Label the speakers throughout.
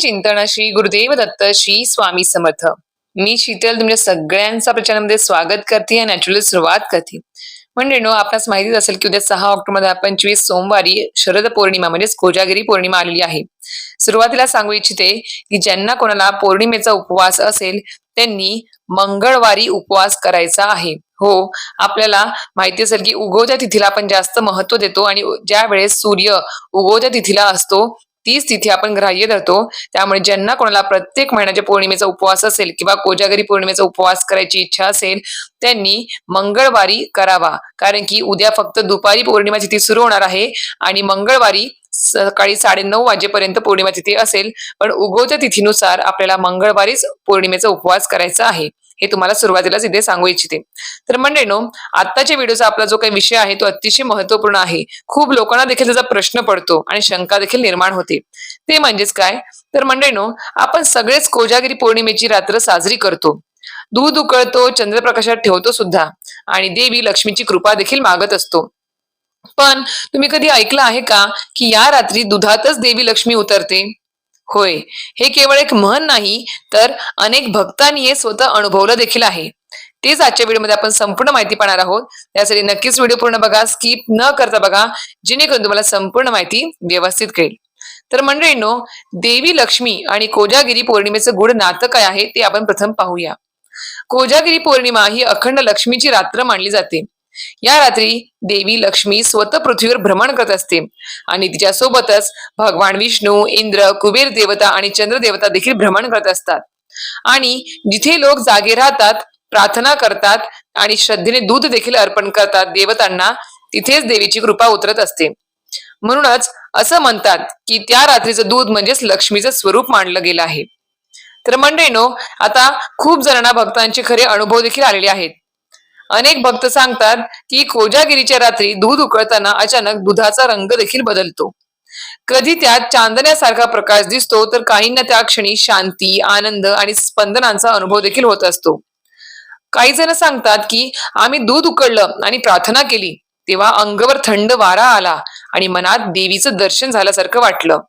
Speaker 1: चिंतन श्री गुरुदेव दत्त श्री स्वामी समर्थ. मी शीतल तुमच्या सगळ्यांचा प्रचारामध्ये स्वागत करते आणि नॅचरल सुरुवात करते. म्हणजे नो आपणास माहितीच असेल की उद्या सहा ऑक्टोबर पंचवीस सोमवारी शरद पौर्णिमा म्हणजेच कोजागिरी पौर्णिमा आलेली आहे. सुरुवातीला सांगू इच्छिते की ज्यांना कोणाला पौर्णिमेचा उपवास असेल त्यांनी मंगळवारी उपवास करायचा आहे. हो आपल्याला माहिती असेल की उगवत्या तिथीला आपण जास्त महत्त्व देतो आणि ज्या वेळेस सूर्य उगवत्या तिथीला असतो तीच तिथी आपण ग्राह्य धरतो. त्यामुळे ज्यांना कोणाला प्रत्येक महिन्याच्या पौर्णिमेचा उपवास असेल किंवा कोजागरी पौर्णिमेचा उपवास करायची इच्छा असेल त्यांनी मंगळवारी करावा. कारण की उद्या फक्त दुपारी पौर्णिमा तिथी सुरू होणार आहे आणि मंगळवारी सकाळी साडेनऊ वाजेपर्यंत पौर्णिमा तिथी असेल. पण उगवत्या तिथीनुसार आपल्याला मंगळवारीच पौर्णिमेचा उपवास करायचा आहे. हे तुम्हाला सुरुवातीलाच इथे सांगू इच्छिते. तर म्हणजे नो आत्ताच्या व्हिडिओचा आपला जो काही विषय आहे तो अतिशय महत्त्वपूर्ण आहे. खूप लोकांना देखील त्याचा प्रश्न पडतो आणि शंका देखील निर्माण होते. ते म्हणजेच काय? तर म्हणजे नो आपण सगळेच कोजागिरी पौर्णिमेची रात्र साजरी करतो. दूध उकळतो चंद्रप्रकाशात ठेवतो सुद्धा. आणि देवी लक्ष्मीची कृपा देखील मागत असतो. पण तुम्ही कधी ऐकलं आहे का की या रात्री दुधातच देवी लक्ष्मी उतरते? होय. हे केवळ एक म्हण नाही तर अनेक भक्तांनी हे स्वतः अनुभवलं देखील आहे. तेच आजच्या व्हिडिओमध्ये आपण संपूर्ण माहिती पाहणार आहोत. त्यासाठी नक्कीच व्हिडिओ पूर्ण बघा स्किप न करता बघा जेणेकरून तुम्हाला संपूर्ण माहिती व्यवस्थित कळेल. तर मंडळींनो देवी लक्ष्मी आणि कोजागिरी पौर्णिमेचं गुढ नातं काय आहे ते आपण प्रथम पाहूया. कोजागिरी पौर्णिमा ही अखंड लक्ष्मीची रात्र मानली जाते. या रात्री देवी लक्ष्मी स्वतः पृथ्वीवर भ्रमण करत असते आणि तिच्या सोबतच भगवान विष्णू इंद्र कुबेर देवता आणि चंद्र देवता देखील भ्रमण करत असतात. आणि जिथे लोक जागे राहतात प्रार्थना करतात आणि श्रद्धेने दूध देखील अर्पण करतात देवतांना तिथेच देवीची कृपा उतरत असते. म्हणूनच असं म्हणतात की त्या रात्रीचं दूध म्हणजेच लक्ष्मीचं स्वरूप मानलं गेलं आहे. तर मंडळीनो आता खूप जणांना भक्तांचे खरे अनुभव देखील आलेले आहेत. अनेक भक्त सांगतात की कोजागिरीच्या रात्री दूध उकळताना अचानक दुधाचा रंग देखील बदलतो. कधी त्यात चांदण्यासारखा प्रकाश दिसतो तर काहींना त्या क्षणी शांती आनंद आणि स्पंदनांचा अनुभव देखील होत असतो. काही जण सांगतात की आम्ही दूध उकळलं आणि प्रार्थना केली तेव्हा अंगवर थंड वारा आला आणि मनात देवीचं दर्शन झाल्यासारखं वाटलं.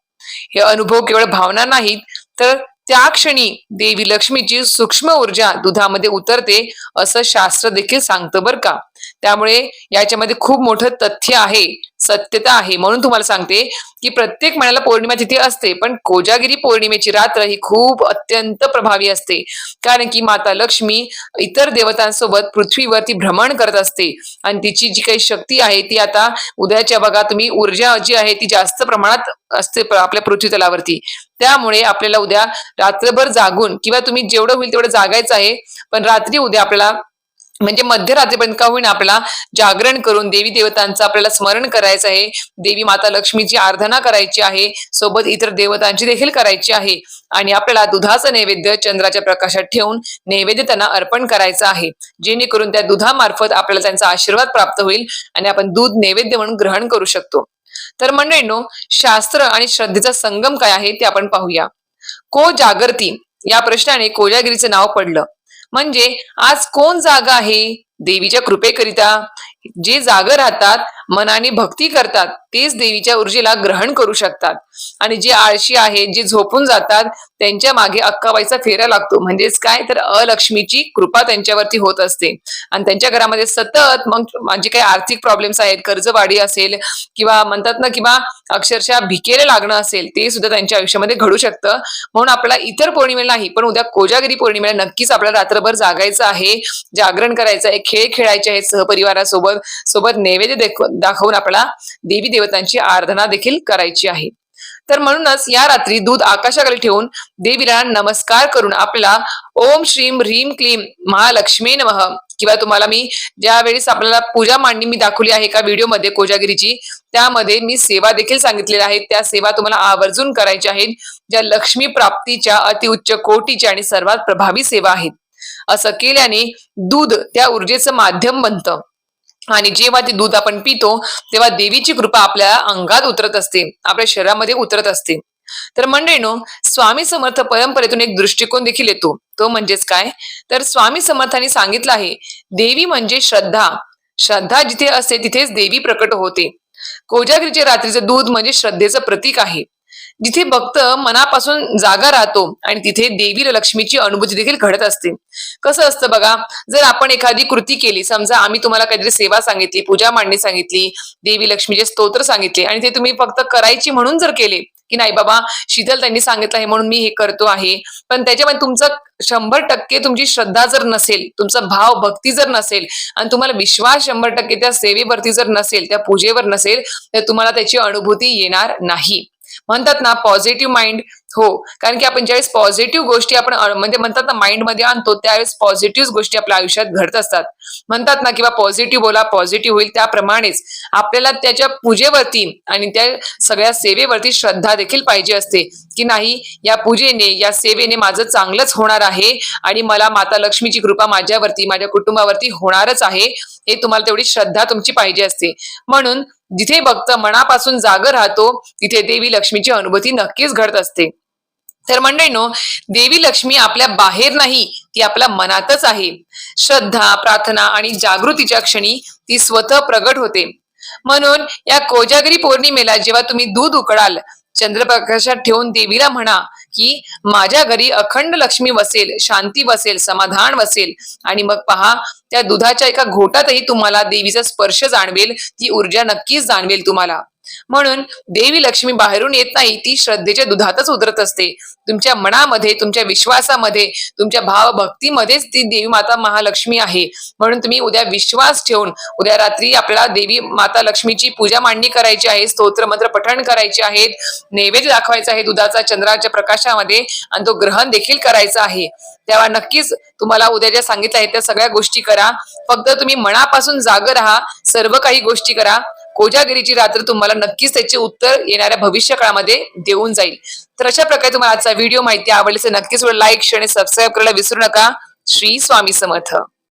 Speaker 1: हे अनुभव केवळ भावना नाहीत तर त्या क्षणी देवी लक्ष्मीची सूक्ष्म ऊर्जा दुधामध्ये उतरते असं शास्त्र देखील सांगतं बरं का. त्यामुळे याच्यामध्ये खूप मोठं तथ्य आहे. सत्यता आहे. म्हणून तुम्हाला सांगते की प्रत्येक महिन्याला पौर्णिमा तिथी असते पण कोजागिरी पौर्णिमेची रात्र ही खूप अत्यंत प्रभावी असते. कारण की माता लक्ष्मी इतर देवतांसोबत पृथ्वीवरती भ्रमण करत असते. आणि तिची जी काही शक्ती आहे ती आता उद्याच्या बघा तुम्ही ऊर्जा जी आहे ती जास्त प्रमाणात असते आपल्या पृथ्वी तलावरती त्यामुळे आपल्याला उद्या रात्रभर जागून किंवा तुम्ही जेवढं होईल तेवढं जागायचं आहे पण रात्री उद्या आपल्याला म्हणजे मध्यरात्रीपर्यंत का होईना आपल्याला जागरण करून देवी देवतांचं आपल्याला स्मरण करायचं आहे. देवी माता लक्ष्मीची आराधना करायची आहे. सोबत इतर देवतांची देखील करायची आहे. आणि आपल्याला दुधाचं नैवेद्य चंद्राच्या प्रकाशात ठेवून नैवेद्य त्यांना अर्पण करायचं आहे. जेणेकरून त्या दुधामार्फत आपल्याला त्यांचा आशीर्वाद प्राप्त होईल आणि आपण दूध नैवेद्य म्हणून ग्रहण करू शकतो. तर मंडळींनो शास्त्र आणि श्रद्धेचा संगम काय आहे ते आपण पाहूया. को जागृती या प्रश्नाने कोजागिरीचं नाव पडलं. म्हणजे आज कोण जागा आहे? देवीच्या कृपेकरिता जे जाग राहतात मनाने भक्ती करतात तेच देवीच्या ऊर्जेला ग्रहण करू शकतात. आणि जे आळशी आहेत जे झोपून जातात त्यांच्या मागे अक्काबाईचा फेरा लागतो. म्हणजेच काय? तर अलक्ष्मीची कृपा त्यांच्यावरती होत असते. आणि त्यांच्या घरामध्ये सतत मग म्हणजे काही आर्थिक प्रॉब्लेम्स आहेत कर्जवाढी असेल किंवा म्हणतात ना किंवा अक्षरशः भिकेला लागणं असेल ते सुद्धा त्यांच्या आयुष्यामध्ये घडू शकतं. म्हणून आपला इतर पौर्णिमेला नाही पण उद्या कोजागिरी पौर्णिमेला नक्कीच आपल्याला रात्रभर जागायचं आहे जागरण करायचं आहे खेळ खेळायचे आहेत सहपरिवारासोबत सोबत नैवेद्य दाखवून आपल्याला देवी देवतांची आराधना देखील करायची आहे. तर म्हणूनच या रात्री दूध आकाशाकडे ठेवून देवीला नमस्कार करून आपला ओम श्रीम ह्रीम क्लीम महालक्ष्मी नमः किंवा तुम्हाला मी ज्यावेळेस आपल्याला पूजा मांडणी मी दाखवली आहे एका व्हिडिओमध्ये कोजागिरीची त्यामध्ये मी सेवा देखील सांगितलेल्या आहेत. त्या सेवा तुम्हाला आवर्जून करायच्या आहेत. ज्या लक्ष्मी प्राप्तीच्या अतिउच्च कोटीच्या आणि सर्वात प्रभावी सेवा आहेत. असं केल्याने दूध त्या ऊर्जेचं माध्यम बनतं. आणि जेव्हा ते दूध आपण पितो तेव्हा देवीची कृपा आपल्या अंगात उतरत असते आपल्या शरीरामध्ये उतरत असते. तर मंडळीनो स्वामी समर्थ परंपरेतून एक दृष्टिकोन देखील येतो. तो म्हणजेच काय? तर स्वामी समर्थांनी सांगितलं आहे देवी म्हणजे श्रद्धा. श्रद्धा जिथे असते तिथेच देवी प्रकट होते. कोजागिरीचे रात्रीचे दूध म्हणजे श्रद्धेचं प्रतीक आहे. जिथे भक्त मनापासून जागा राहतो आणि तिथे देवी लक्ष्मीची अनुभूती देखील घडत असते. कसं असतं बघा जर आपण एखादी कृती केली समजा आम्ही तुम्हाला काहीतरी सेवा सांगितली पूजा मांडणी सांगितली देवी लक्ष्मीचे स्तोत्र सांगितले आणि ते तुम्ही फक्त करायची म्हणून जर केले की नाही बाबा शीतल त्यांनी सांगितलं आहे म्हणून मी हे करतो आहे पण त्याच्यामध्ये तुमचं शंभर टक्के तुमची श्रद्धा जर नसेल तुमचा भाव भक्ती जर नसेल आणि तुम्हाला विश्वास शंभर टक्के त्या सेवेवरती जर नसेल त्या पूजेवर नसेल तर तुम्हाला त्याची अनुभूती येणार नाही. म्हणतात ना पॉझिटिव्ह माइंड हो. कारण की आपण ज्यावेळेस पॉझिटिव्ह गोष्टी आपण म्हणजे म्हणतात ना माइंडमध्ये आणतो त्यावेळेस पॉझिटिव्ह गोष्टी आपल्या आयुष्यात घडत असतात. म्हणतात ना किंवा पॉझिटिव्ह बोला पॉझिटिव्ह होईल त्याप्रमाणेच आपल्याला त्याच्या पूजेवरती आणि त्या सगळ्या सेवेवरती श्रद्धा देखील पाहिजे असते. की नाही या पूजेने या सेवेने माझं चांगलंच होणार आहे आणि मला माता लक्ष्मीची कृपा माझ्यावरती माझ्या कुटुंबावरती होणारच आहे हे तुम्हाला तेवढी श्रद्धा तुमची पाहिजे असते. म्हणून जिथे भक्त मनापासून जाग राहतो तिथे देवी लक्ष्मीची अनुभूती नक्कीच घडत असते. तर मंडळीनो देवी लक्ष्मी आपल्या बाहेर नाही ती आपल्या मनातच आहे. श्रद्धा प्रार्थना आणि जागृतीच्या क्षणी ती स्वतः प्रगट होते. म्हणून या कोजागरी पौर्णिमेला जेव्हा तुम्ही दूध उकळाल चंद्रप्रकाशात ठेवून देवीला म्हणा की माझ्या घरी अखंड लक्ष्मी वसेल शांती वसेल समाधान वसेल. आणि मग पहा त्या दुधाच्या एका घोटातही तुम्हाला देवीचा स्पर्श जाणवेल ती ऊर्जा नक्कीच जाणवेल तुम्हाला. म्हणून देवी लक्ष्मी बाहेरून येत नाही ती श्रद्धेच्या दुधातच उतरत असते. तुमच्या मनामध्ये तुमच्या विश्वासामध्ये तुमच्या भावभक्तीमध्येच ती देवी माता महालक्ष्मी आहे. म्हणून तुम्ही उद्या विश्वास ठेवून उद्या रात्री आपल्याला देवी माता लक्ष्मीची पूजा मांडणी करायची आहे स्तोत्र मंत्र पठण करायचे आहेत नैवेद्य दाखवायचा आहे दुधाचा चंद्राच्या प्रकाशामध्ये आणि तो ग्रहण देखील करायचा आहे. तेव्हा नक्कीच तुम्हाला उद्या ज्या सांगितल्या आहेत त्या सगळ्या गोष्टी करा. फक्त तुम्ही मनापासून जाग राहा सर्व काही गोष्टी करा. कोजागिरीची रात्र तुम्हाला नक्कीच त्याचे उत्तर येणाऱ्या भविष्य काळामध्ये देऊन जाईल. तर अशा प्रकारे तुम्हाला आजचा व्हिडिओ माहिती आवडली तर नक्कीच लाईक शेअर आणि सबस्क्राईब करायला विसरू नका. श्री स्वामी समर्थ.